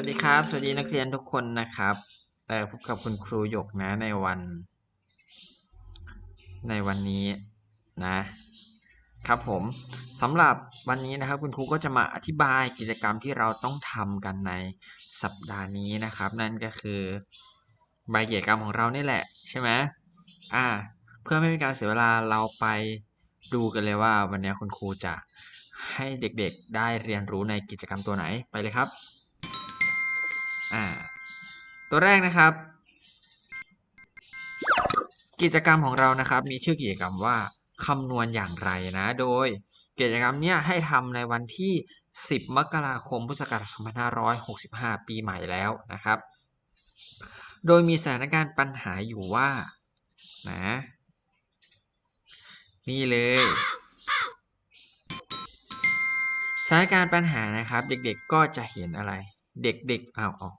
วัสดีครับ สวัสดีนักเรียนทุกคนนะครับเอ่อพบกับคุณครูหยกนะในวัน ในวันนี้นะ ครับผมสำหรับวันนี้นะครับ คุณครูก็จะมาอธิบายกิจกรรมที่เราต้องทำกันในสัปดาห์นี้นะครับ นั่นก็คือใบกิจกรรมของเรานี่แหละใช่ไหมอ่า เพื่อไม่เป็นการเสียเวลาเราไปดูกันเลยว่า วันนี้คุณครูจะให้เด็กๆได้เรียนรู้ในกิจกรรมตัวไหนไปเลยครับ อ่า ตัวแรกนะครับ กิจกรรมของเรานะครับ มีชื่อกิจกรรมว่าคำนวณอย่างไรนะ โดยกิจกรรมเนี้ยให้ทำในวันที่ 10 มกราคมพุทธศักราช2565 ปีใหม่แล้วนะครับ โดยมีสถานการณ์ปัญหาอยู่ว่านะนี่เลยสถานการณ์ปัญหานะครับ เด็กๆก็จะเห็นอะไร เด็กๆเอาเอา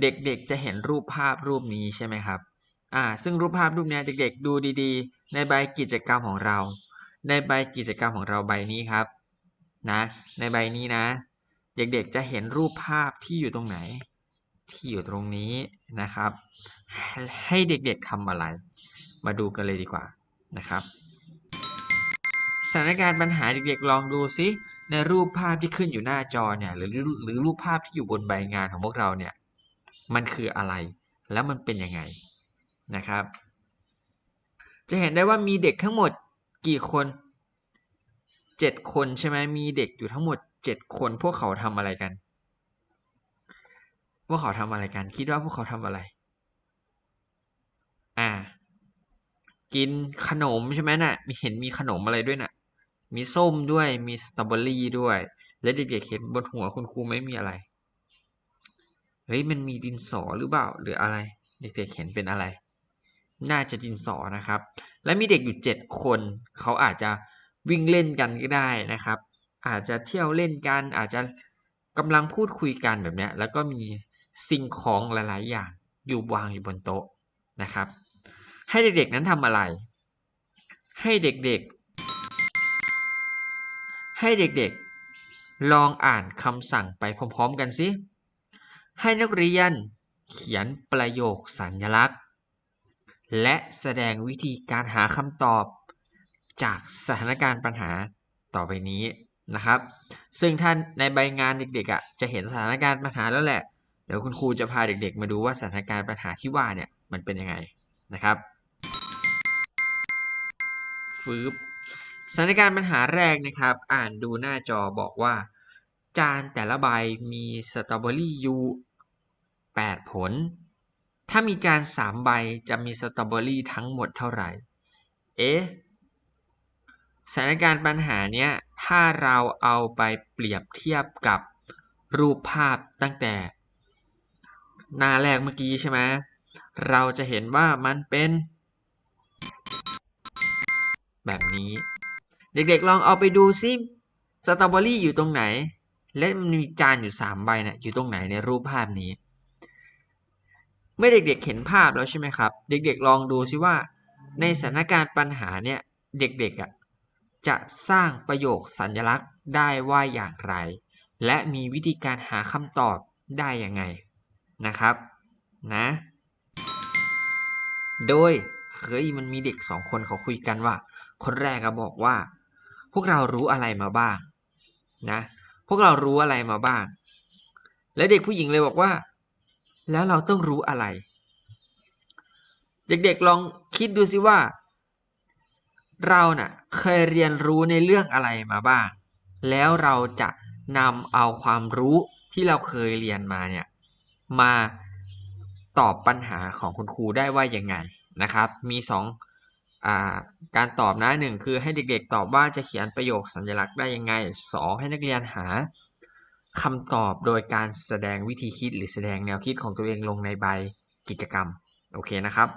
เด็กๆจะเห็นรูปภาพรูปนี้ใช่ไหมครับอ่าซึ่งรูปภาพรูปนี้เด็กๆ ดูดีๆ ในใบกิจกรรมของเรา ในใบกิจกรรมของเราใบนี้ครับนะในใบนี้นะ เด็กๆจะเห็นรูปภาพที่อยู่ตรงไหน ที่อยู่ตรงนี้นะครับ ให้เด็กๆทำอะไร มาดูกันเลยดีกว่านะครับสถานการณ์ปัญหาเด็กๆลองดูซิ ในรูปภาพที่ขึ้นอยู่หน้าจอเนี่ยหรือหรือรูปภาพที่อยู่บนใบงานของพวกเราเนี่ยมันคืออะไร แล้วมันเป็นยังไงนะครับ จะเห็นได้ว่ามีเด็กทั้งหมดกี่คนเจ็ดคนใช่ไหมมีเด็กอยู่ทั้งหมดเจ็ดคน พวกเขาทำอะไรกัน พวกเขาทำอะไรกัน คิดว่าพวกเขาทำอะไร อ่า กินขนมใช่ไหมน่ะมีเห็นมีขนมอะไรด้วยน่ะ มีส้มด้วยมีสตรอเบอรี่ด้วย และเด็กๆเห็นบนหัวคุณครูไม่มีอะไร เฮ้ยมันมีดินสอหรือเปล่าหรืออะไร เด็กๆเห็นเป็นอะไร น่าจะดินสอนะครับ และมีเด็กอยู่เจ็ดคน เขาอาจจะวิ่งเล่นกันก็ได้นะครับ อาจจะเที่ยวเล่นกันอาจจะกำลังพูดคุยกันแบบนี้แล้วก็มีสิ่งของหลาย ๆ อย่างอยู่วางอยู่บนโต๊ะนะครับ ให้เด็กๆนั้นทำอะไร ให้เด็กๆ ให้เด็กๆ ลองอ่านคำสั่งไปพร้อมๆกันสิ ให้นักเรียนเขียนประโยคสัญลักษณ์ และแสดงวิธีการหาคำตอบ จากสถานการณ์ปัญหาต่อไปนี้นะครับ ซึ่งท่านในใบงานเด็กๆอะจะเห็นสถานการณ์ปัญหาแล้วแหละ เดี๋ยวคุณครูจะพาเด็กๆ มาดูว่าสถานการณ์ปัญหาที่ว่าเนี่ยมันเป็นยังไงนะครับฟืบ สถานการณ์ปัญหาแรกนะครับ อ่านดูหน้าจอบอกว่า จานแต่ละใบมีสตรอเบอรี่ยู8ผล ถ้ามีจาน 3 ใบจะมีสตรอเบอรี่ทั้งหมดเท่าไหร่ เอ๊ะสถานการณ์ปัญหาเนี้ยถ้าเราเอาไปเปรียบเทียบกับรูปภาพตั้งแต่ หน้าแรกเมื่อกี้ใช่ไหมเราจะเห็นว่ามันเป็น แบบนี้ เด็กๆลองเอาไปดูซิสตรอเบอรี่อยู่ตรงไหน และมันมีจานอยู่3ใบนะ่ะอยู่ตรงไหนในรูปภาพนี้ เมื่อเด็กๆเห็นภาพแล้วใช่ไหมครับ เด็กๆลองดูซิว่า ในสถานการณ์ปัญหาเนี่ยเด็กๆอะจะสร้างประโยคสัญลักษณ์ได้ว่าอย่างไร และมีวิธีการหาคำตอบได้ยังไงนะครับนะโดยเฮ้ยมันมีเด็กสองคนเขาคุยกันว่า คนแรกก็บอกว่า พวกเรารู้อะไรมาบ้างนะพวกเรารู้อะไรมาบ้าง และเด็กผู้หญิงเลยบอกว่า แล้วเราต้องรู้อะไร เด็กๆลองคิดดูสิว่า เราน่ะเคยเรียนรู้ในเรื่องอะไรมาบ้าง แล้วเราจะนำเอาความรู้ที่เราเคยเรียนมาเนี่ยมาตอบปัญหาของคุณครูได้ว่ายังไงนะครับ มีสอง การตอบนะหนึ่งคือให้เด็กๆตอบว่าจะเขียนประโยคสัญลักษณ์ได้ยังไงสองให้นักเรียนหาคำตอบโดยการแสดงวิธีคิดหรือแสดงแนวคิดของตัวเองลงในใบกิจกรรม โอเคนะครับ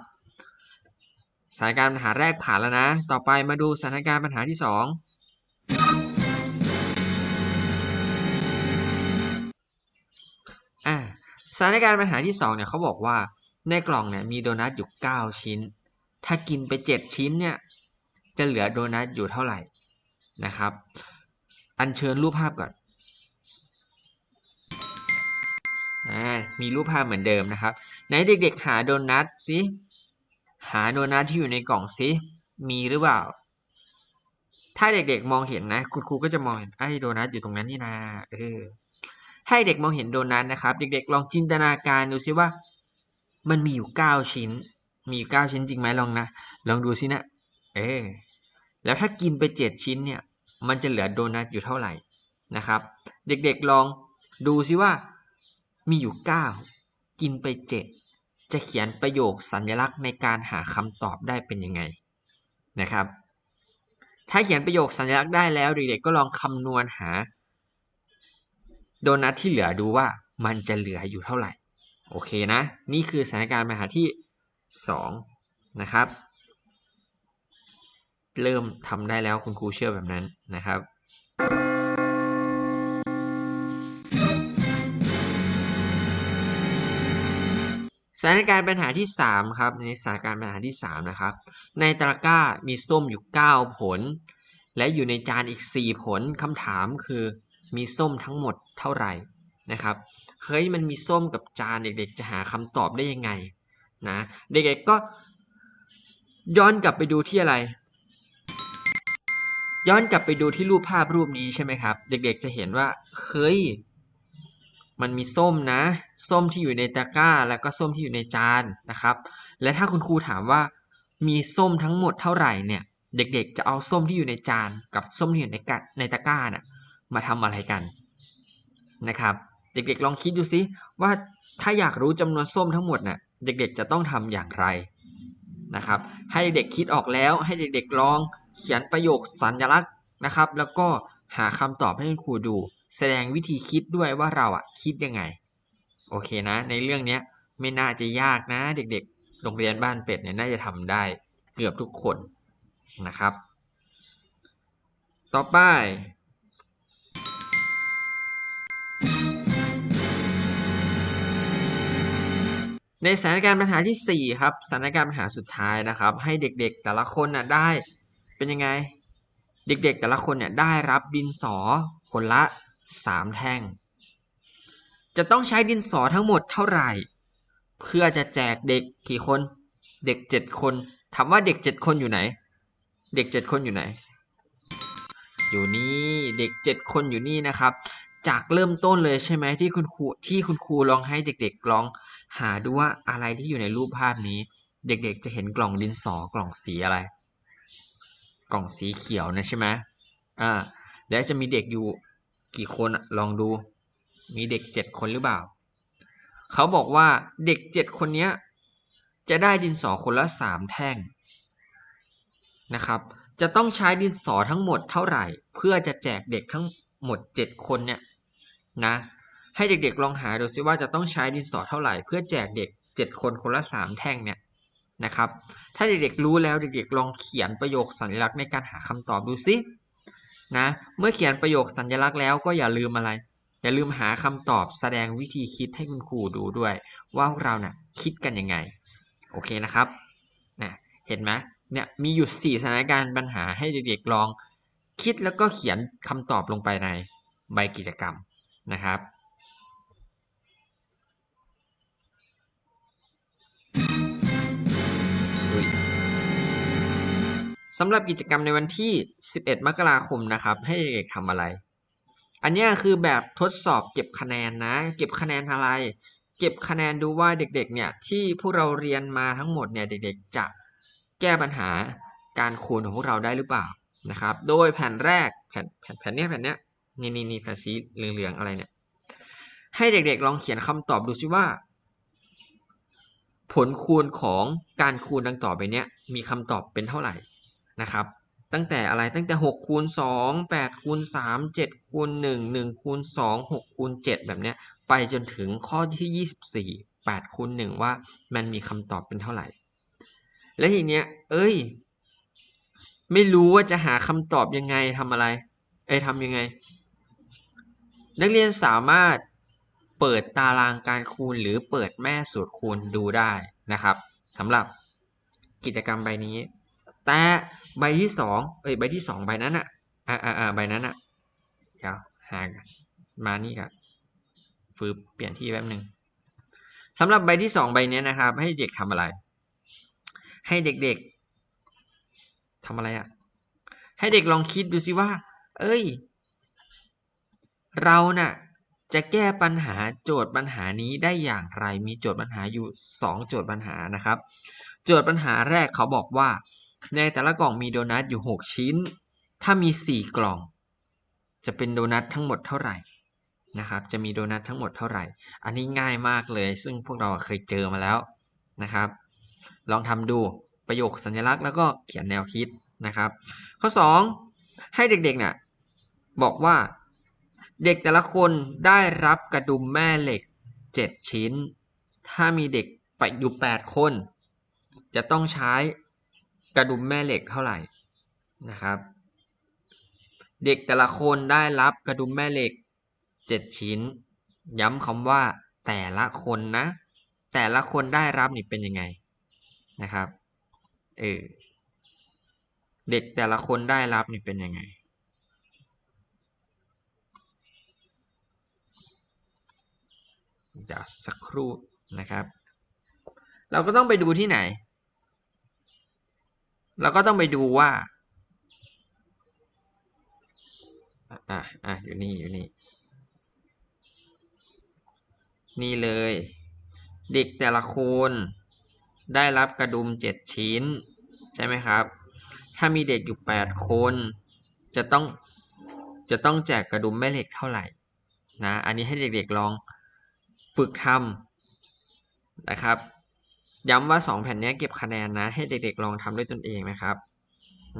สถานการณ์ปัญหาแรกผ่านแล้วนะ ต่อไปมาดูสถานการณ์ปัญหาที่สองอ่าสถานการณ์ปัญหาที่ 2เนี่ยเขาบอกว่าในกล่องเนี่ยมีโดนัทอยู่ 9 ชิ้น ถ้ากินไป 7 ชิ้นเนี่ยจะเหลือโดนัทอยู่เท่าไหร่นะครับ อัญเชิญรูปภาพก่อนอมีรูปภาพเหมือนเดิมนะครับไหนเด็กๆหาโดนัทสิหาโดนัทที่อยู่ในกล่องสิมีหรือเปล่า ถ้าเด็กๆมองเห็นนะ คุณครูก็จะมองเห็นไอ้โดนัทอยู่ตรงนั้นนี่นะเออให้เด็กมองเห็นโดนัทนะครับ เด็กๆ ลองจินตนาการดูซิว่า มันมีอยู่เก้าชิ้น มีอยู่เก้าชิ้นจริงไหมลองนะลองดูสินะ เออแล้วถ้ากินไปเจ็ดชิ้นเนี่ย มันจะเหลือโดนัทอยู่เท่าไหร่นะครับ เด็กๆลองดูซิว่ามีอยู่เก้ากินไปเจ็ดจะเขียนประโยคสัญลักษณ์ในการหาคำตอบได้เป็นยังไงนะครับ ถ้าเขียนประโยคสัญลักษณ์ได้แล้วเด็กๆก็ลองคำนวณหา โดนัทที่เหลือดูว่ามันจะเหลืออยู่เท่าไหร่ โอเคนะ นี่คือสถานการณ์ปัญหาที่ สองนะครับ เริ่มทำได้แล้วคุณครูเชื่อแบบนั้นนะครับสถานการณ์ปัญหาที่ 3 ครับ ในสถานการณ์ปัญหาที่ 3 นะครับ ในตะกร้ามีส้มอยู่ 9 ผล และอยู่ในจานอีก 4 ผลคำถามคือมีส้มทั้งหมดเท่าไหร่นะครับเฮ้ยมันมีส้มกับจานเด็กๆ จะหาคำตอบได้ยังไง นะเด็กๆก็ย้อนกลับไปดูที่อะไร ย้อนกลับไปดูที่รูปภาพรูปนี้ใช่ไหมครับ เด็กๆจะเห็นว่าเฮ้ยมันมีส้มนะ ส้มที่อยู่ในตะกร้า แล้วก็ส้มที่อยู่ในจานนะครับ และถ้าคุณครูถามว่ามีส้มทั้งหมดเท่าไหร่เนี่ย เด็กๆ จะเอาส้มที่อยู่ในจานกับส้มที่อยู่ในกะในตะกร้าน่ะมาทำอะไรกันนะครับ เด็กๆลองคิดดูซิว่าถ้าอยากรู้จำนวนส้มทั้งหมดน่ะ เด็กๆจะต้องทำอย่างไรนะครับ ให้เด็กคิดออกแล้วให้เด็กๆลองเขียนประโยคสัญลักษณ์นะครับ แล้วก็หาคำตอบให้คุณครูดู แสดงวิธีคิดด้วยว่าเราอะคิดยังไง โอเคนะ ในเรื่องนี้ไม่น่าจะยากนะ เด็กๆ โรงเรียนบ้านเป็ดเนี่ยน่าจะทำได้เกือบทุกคนนะครับ ต่อไป ในสถานการณ์ปัญหาที่ 4 ครับสถานการณ์ปัญหาสุดท้ายนะครับ ให้เด็กๆแต่ละคนน่ะได้เป็นยังไง เด็กๆแต่ละคนเนี่ยได้รับดินสอคนละ 3 แท่ง จะต้องใช้ดินสอทั้งหมดเท่าไหร่ เพื่อจะแจกเด็กกี่คน เด็ก 7 คนถามว่าเด็ก 7 คนอยู่ไหน เด็ก 7 คนอยู่ไหน อยู่นี่เด็ก 7 คนอยู่นี่นะครับ จากเริ่มต้นเลยใช่ไหมที่คุณครูที่คุณครูลองให้เด็กๆลองหาดูว่าอะไรที่อยู่ในรูปภาพนี้ เด็กๆจะเห็นกล่องดินสอกล่องสีอะไร กล่องสีเขียวนะใช่ไหมอ่าแล้วจะมีเด็กอยู่กี่คนอะลองดู มีเด็กเจ็ดคนหรือเปล่า เขาบอกว่าเด็กเจ็ดคนเนี้ยจะได้ดินสอคนละสามแท่งนะครับ จะต้องใช้ดินสอทั้งหมดเท่าไหร่ เพื่อจะแจกเด็กทั้งหมดเจ็ดคนเนี่ย นะ ให้เด็กๆลองหาดูซิว่าจะต้องใช้ดินสอเท่าไหร่ เพื่อแจกเด็กเจ็ดคนคนละสามแท่งเนี่ยนะครับ ถ้าเด็กๆรู้แล้วเด็กๆลองเขียนประโยคสัญลักษณ์ในการหาคำตอบดูซินะ เมื่อเขียนประโยคสัญลักษณ์แล้วก็อย่าลืมอะไร อย่าลืมหาคำตอบแสดงวิธีคิดให้คุณครูดูด้วย ว่าพวกเราเนะ่ะคิดกันยังไง โอเคนะครับนะเห็นไหมเนี่ยมีอยู่ 4 สถานการณ์ปัญหาให้เด็กๆลองคิดแล้วก็เขียนคำตอบลงไปในใบกิจกรรม นะครับสำหรับกิจกรรมในวันที่ 11 มกราคมนะครับ ให้เด็กๆทำอะไร อันนี้คือแบบทดสอบเก็บคะแนนนะ เก็บคะแนนอะไร เก็บคะแนนดูว่าเด็กๆเนี่ยที่พวกเราเรียนมาทั้งหมดเนี่ยเด็กๆจะแก้ปัญหาการคูณของพวกเราได้หรือเปล่านะครับ โดยแผ่นแรกแผ่นแผ่นแผ่นนี้แผ่นเนี้ย นี่นี่นี่แผ่นสีเหลืองๆอะไรเนี่ย ให้เด็กๆลองเขียนคำตอบดูซิว่า ผลคูณของการคูณดังต่อไปเนี้ยมีคำตอบเป็นเท่าไหร่นะครับ ตั้งแต่อะไรตั้งแต่6คูณ2 8คูณ3 7คูณ1 1คูณ2 6คูณ7แบบเนี้ยไปจนถึงข้อที่ 24 8คูณ1ว่ามันมีคำตอบเป็นเท่าไหร่ และทีเนี้ย เอ้ย ไม่รู้ว่าจะหาคำตอบยังไงทำอะไร เอ้ยทำยังไง นักเรียนสามารถเปิดตารางการคูณหรือเปิดแม่สูตรคูณดูได้นะครับสำหรับกิจกรรมใบนี้ แต่ใบที่สองเอ้ยใบที่สองใบนั้นอะอ่าอ่าอ่าใบนั้นอะเดี๋ยวหากันมานี่กันฟืบเปลี่ยนที่แป๊บหนึ่งสำหรับใบที่สองใบนี้นะครับ ให้เด็กทำอะไร ให้เด็กๆทำอะไรอะ่ะให้เด็กลองคิดดูสิว่า เอ้ย เราน่ะจะแก้ปัญหาโจทย์ปัญหานี้ได้อย่างไร มีโจทย์ปัญหาอยู่สองโจทย์ปัญหานะครับ โจทย์ปัญหาแรกเขาบอกว่า ในแต่ละกล่องมีโดนัทอยู่หกชิ้น ถ้ามีสี่กล่อง จะเป็นโดนัททั้งหมดเท่าไหร่นะครับ จะมีโดนัททั้งหมดเท่าไหร่ อันนี้ง่ายมากเลย ซึ่งพวกเราเคยเจอมาแล้วนะครับ ลองทำดูประโยคสัญลักษณ์แล้วก็เขียนแนวคิดนะครับ ข้อ 2 ให้เด็กๆเนี่ยบอกว่า เด็กแต่ละคนได้รับกระดุมแม่เหล็ก 7 ชิ้น ถ้ามีเด็กไปอยู่ 8 คน จะต้องใช้กระดุมแม่เหล็กเท่าไหร่นะครับ เด็กแต่ละคนได้รับกระดุมแม่เหล็ก 7 ชิ้น ย้ำคำว่าแต่ละคนนะ แต่ละคนได้รับนี่เป็นยังไงนะครับเออเด็กแต่ละคนได้รับนี่เป็นยังไง เดี๋ยวสักครู่นะครับ เราก็ต้องไปดูที่ไหน เราก็ต้องไปดูว่าอะอะอยู่นี่อยู่นี่ นี่เลย เด็กแต่ละคนได้รับกระดุมเจ็ดชิ้น ใช่ไหมครับ ถ้ามีเด็กอยู่แปดคน จะต้องจะต้องแจกกระดุมแม่เหล็กเท่าไหร่นะ อันนี้ให้เด็กๆลอง ฝึกทำนะครับ ย้ำว่า 2 แผ่นนี้เก็บคะแนนนะ ให้เด็กๆลองทำด้วยตนเองนะครับ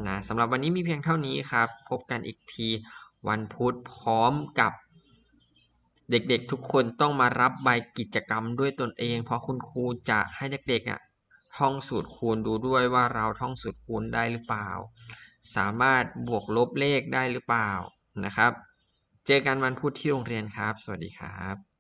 นะสำหรับวันนี้มีเพียงเท่านี้ครับ พบกันอีกทีวันพุธพร้อมกับเด็กๆทุกคนต้องมารับใบกิจกรรมด้วยตนเอง เพราะคุณครูจะให้เด็กๆเนี่ยท่องสูตรคูณดูด้วยว่าเราท่องสูตรคูณได้หรือเปล่า สามารถบวกลบเลขได้หรือเปล่านะครับ เจอกันวันพุธที่โรงเรียนครับ สวัสดีครับ